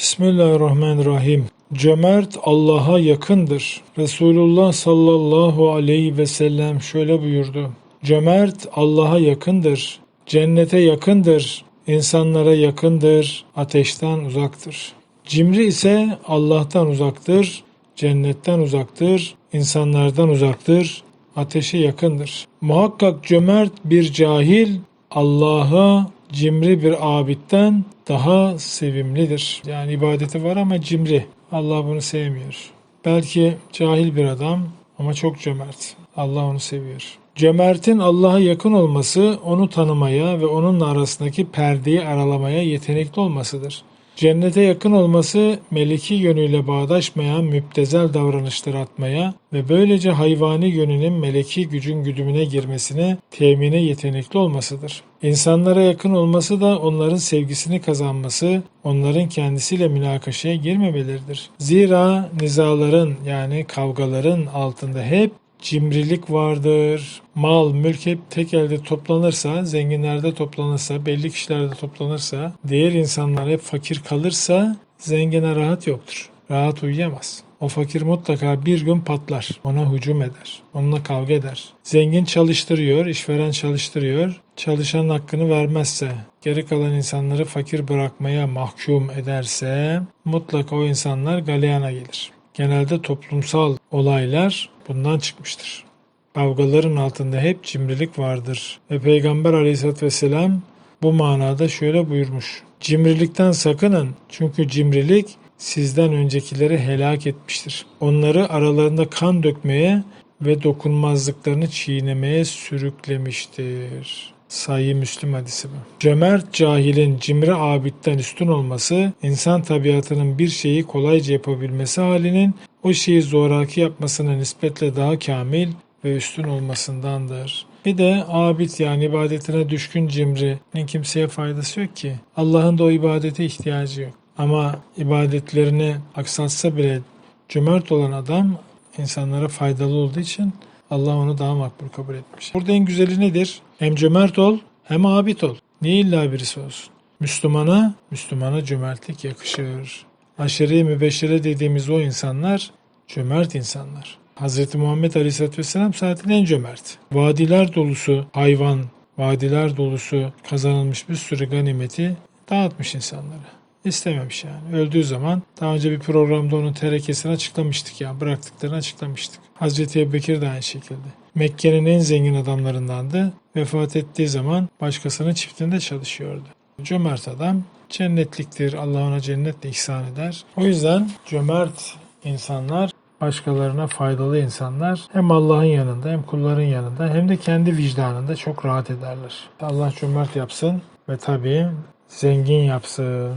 Bismillahirrahmanirrahim. Cömert Allah'a yakındır. Resulullah sallallahu aleyhi ve sellem şöyle buyurdu. Cömert Allah'a yakındır. Cennete yakındır. insanlara yakındır. Ateşten uzaktır. Cimri ise Allah'tan uzaktır. Cennetten uzaktır. insanlardan uzaktır. Ateşe yakındır. Muhakkak cömert bir cahil Allah'a cimri bir abitten daha sevimlidir. Yani ibadeti var ama cimri. Allah bunu sevmiyor. Belki cahil bir adam ama çok cömert. Allah onu seviyor. Cömertin Allah'a yakın olması onu tanımaya ve onunla arasındaki perdeyi aralamaya yetenekli olmasıdır. Cennete yakın olması meleki yönüyle bağdaşmayan müptezel davranışlar atmaya ve böylece hayvani yönünün meleki gücün güdümüne girmesine temine yetenekli olmasıdır. İnsanlara yakın olması da onların sevgisini kazanması, onların kendisiyle münakaşaya girmemeleridir. Zira nizaların yani kavgaların altında hep cimrilik vardır. Mal, mülk hep tek elde toplanırsa, zenginlerde toplanırsa, belli kişilerde toplanırsa, diğer insanlar hep fakir kalırsa zengine rahat yoktur. Rahat uyuyamaz. O fakir mutlaka bir gün patlar. Ona hücum eder. Onunla kavga eder. Zengin çalıştırıyor, işveren çalıştırıyor. Çalışanın hakkını vermezse, geri kalan insanları fakir bırakmaya mahkum ederse mutlaka o insanlar galeyana gelir. Genelde toplumsal olaylar bundan çıkmıştır. Kavgaların altında hep cimrilik vardır. Ve Peygamber aleyhissalatü vesselam bu manada şöyle buyurmuş. Cimrilikten sakının çünkü cimrilik sizden öncekileri helak etmiştir. Onları aralarında kan dökmeye ve dokunmazlıklarını çiğnemeye sürüklemiştir. Sayı Müslim hadisi bu. Cömert cahilin cimri abitten üstün olması, insan tabiatının bir şeyi kolayca yapabilmesi halinin o şeyi zoraki yapmasına nispetle daha kamil ve üstün olmasındandır. Bir de abid yani ibadetine düşkün cimrinin kimseye faydası yok ki. Allah'ın da o ibadete ihtiyacı yok. Ama ibadetlerini aksatsa bile cömert olan adam insanlara faydalı olduğu için Allah onu daha makbul kabul etmiş. Burada en güzeli nedir? Hem cömert ol hem abid ol. Niye illa birisi olsun? Müslümana, Müslümana cömertlik yakışır. Aşırı mübeşşire dediğimiz o insanlar cömert insanlar. Hz. Muhammed Aleyhisselatü Vesselam zaten en cömert. Vadiler dolusu hayvan, vadiler dolusu kazanılmış bir sürü ganimeti dağıtmış insanlara. İstememiş yani. Öldüğü zaman daha önce bir programda onun terekesini açıklamıştık ya. Bıraktıklarını açıklamıştık. Hazreti Ebubekir de aynı şekilde. Mekke'nin en zengin adamlarındandı. Vefat ettiği zaman başkasının çiftinde çalışıyordu. Cömert adam cennetliktir. Allah ona cennetle ihsan eder. O yüzden cömert insanlar başkalarına faydalı insanlar hem Allah'ın yanında hem kulların yanında hem de kendi vicdanında çok rahat ederler. Allah cömert yapsın ve tabii zengin yapsın.